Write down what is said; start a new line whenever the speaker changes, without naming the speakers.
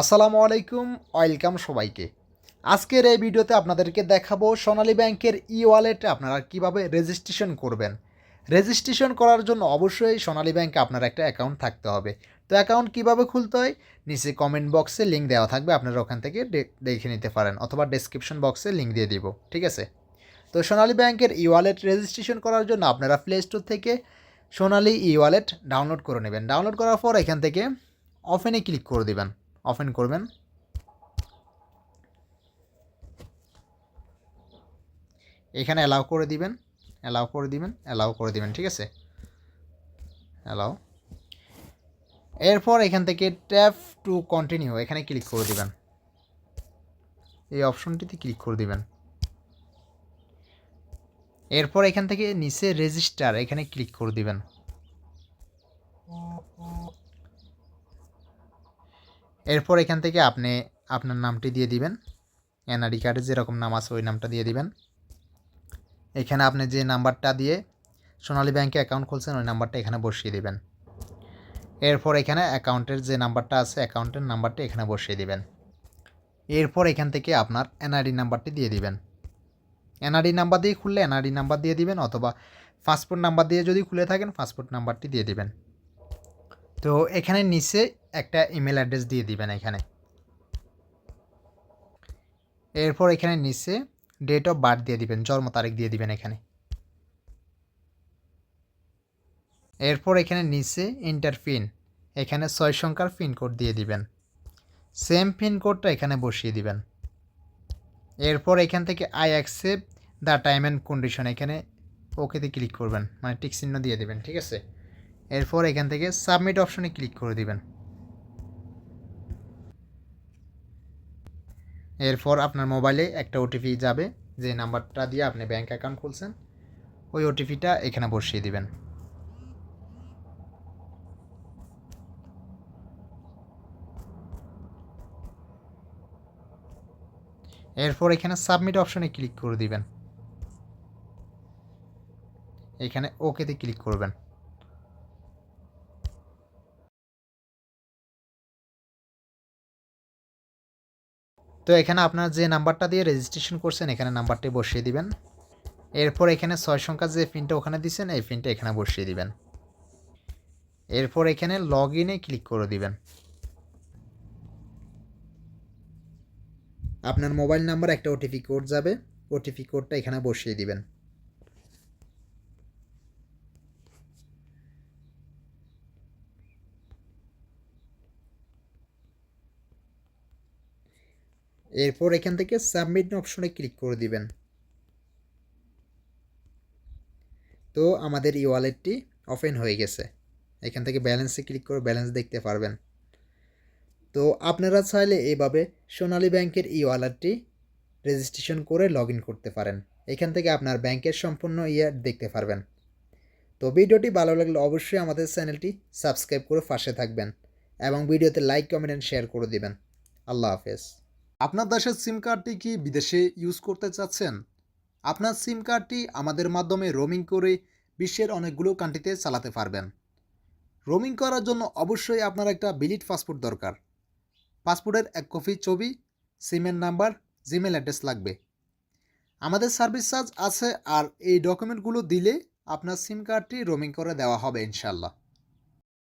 আসসালামু আলাইকুম, ওয়েলকাম সবাইকে। আজকের এই ভিডিওতে আপনাদেরকে দেখাবো সোনালী ব্যাংকের ই ওয়ালেটে আপনারা কীভাবে রেজিস্ট্রেশন করবেন। রেজিস্ট্রেশন করার জন্য অবশ্যই সোনালী ব্যাংকে আপনার একটা অ্যাকাউন্ট থাকতে হবে। তো অ্যাকাউন্ট কীভাবে খুলতে হয়? নিচে কমেন্ট বক্সে লিঙ্ক দেওয়া থাকবে, আপনারা ওখান থেকে দেখে নিতে পারেন অথবা ডেসক্রিপশন বক্সে লিঙ্ক দিয়ে দিব, ঠিক আছে? তো সোনালী ব্যাংকের ই ওয়ালেট রেজিস্ট্রেশন করার জন্য আপনারা প্লে স্টোর থেকে সোনালী ই ওয়ালেট ডাউনলোড করে নেবেন। ডাউনলোড করার পর এখান থেকে অফেনে ক্লিক করে দিবেন। অফেন করবেন। এখানে অ্যালাউ করে দিবেন অ্যালাউ করে দিবেন অ্যালাউ করে দিবেন, ঠিক আছে? অ্যালাউ এরপর এখান থেকে ট্যাপ টু কন্টিনিউ এখানে ক্লিক করে দিবেন। এই অপশনটিতে ক্লিক করে দিবেন। এরপর এখান থেকে নিচে রেজিস্টার এখানে ক্লিক করে দিবেন। এরপর এখান থেকে আপনি আপনার নামটি দিয়ে দিবেন। এনআরডি কার্ডে যেরকম নাম আছে, ওই নামটা দিয়ে দিবেন। এখানে আপনি যে নাম্বারটা দিয়ে সোনালী ব্যাংকে অ্যাকাউন্ট খুলছেন, ওই নাম্বারটা এখানে বসিয়ে দিবেন। এরপর এখানে অ্যাকাউন্টের যে নাম্বারটা আছে, অ্যাকাউন্টের নাম্বারটা এখানে বসিয়ে দিবেন। এরপর এখান থেকে আপনার এনআরডি নাম্বারটি দিয়ে দিবেন। এনআরডি নাম্বার দিয়ে খুললে এনআরডি নাম্বার দিয়ে দিবেন, অথবা পাসপোর্ট নাম্বার দিয়ে যদি খুলে থাকেন, পাসপোর্ট নাম্বারটি দিয়ে দিবেন। তো এখানে নিচে একটা ইমেল অ্যাড্রেস দিয়ে দিবেন এখানে। এরপর এখানে নিচে ডেট অফ বার্থ দিয়ে দিবেন, জন্ম তারিখ দিয়ে দিবেন এখানে। এরপর এখানে নিচে ইন্টার পিন এখানে ছয় সংখ্যার পিন কোড দিয়ে দিবেন। সেম পিন কোডটা এখানে বসিয়ে দিবেন। এরপর এখান থেকে I accept the time and condition এখানে ওকেতে ক্লিক করবেন মানে টিক চিহ্ন দিয়ে দিবেন, ঠিক আছে? এরপর এখান থেকে সাবমিট অপশনে ক্লিক করে দিবেন। এরপর আপনার মোবাইলে একটা ওটিপি যাবে, যে নাম্বারটা দিয়ে আপনি ব্যাঙ্ক অ্যাকাউন্ট খুলছেন, ওই ওটিপিটা এখানে বসিয়ে দিবেন। এরপর এখানে সাবমিট অপশনে ক্লিক করে দিবেন। এখানে ওকেতে ক্লিক করবেন। তো এখানে আপনার যে নাম্বারটা দিয়ে রেজিস্ট্রেশন করছেন, এখানে নাম্বারটি বসিয়ে দিবেন। এরপর এখানে ছয় সংখ্যার যে পিনটা ওখানে দিচ্ছেন এই পিনটা এখানে বসিয়ে দিবেন। এরপর এখানে লগ ইনে ক্লিক করে দিবেন। আপনার মোবাইল নাম্বার একটা ওটিপি কোড যাবে ওটিপি কোডটা এখানে বসিয়ে দিবেন। এরপর এখান থেকে সাবমিট অপশনে ক্লিক করে দিবেন। তো আমাদের ই ওয়ালেটটি ওপেন হয়ে গেছে। এখান থেকে ব্যালেন্সে ক্লিক করে ব্যালেন্স দেখতে পারবেন। তো আপনারা চাইলে এইভাবে সোনালী ব্যাংকের ই ওয়ালেটটি রেজিস্ট্রেশন করে লগ করতে পারেন। এখান থেকে আপনার ব্যাংকের সম্পূর্ণ ইয়ে দেখতে পারবেন। তো ভিডিওটি ভালো লাগলে অবশ্যই আমাদের চ্যানেলটি সাবস্ক্রাইব করে পাশে থাকবেন এবং ভিডিওতে লাইক, কমেন্ট অ্যান্ড শেয়ার করে দিবেন। আল্লাহ হাফেজ। আপনার দেশের সিম কার্ডটি কি বিদেশে ইউজ করতে চাচ্ছেন? আপনার সিম কার্ডটি আমাদের মাধ্যমে রোমিং করে বিশ্বের অনেকগুলো কান্ট্রিতে চালাতে পারবেন। রোমিং করার জন্য অবশ্যই আপনার একটা বিলিট পাসপোর্ট দরকার। পাসপোর্টের এক কপি ছবি সিমের নাম্বার জিমেল অ্যাড্রেস লাগবে। আমাদের সার্ভিস চার্জ আছে আর এই ডকুমেন্টগুলো দিলে আপনার সিম কার্ডটি রোমিং করে দেওয়া হবে ইনশাল্লাহ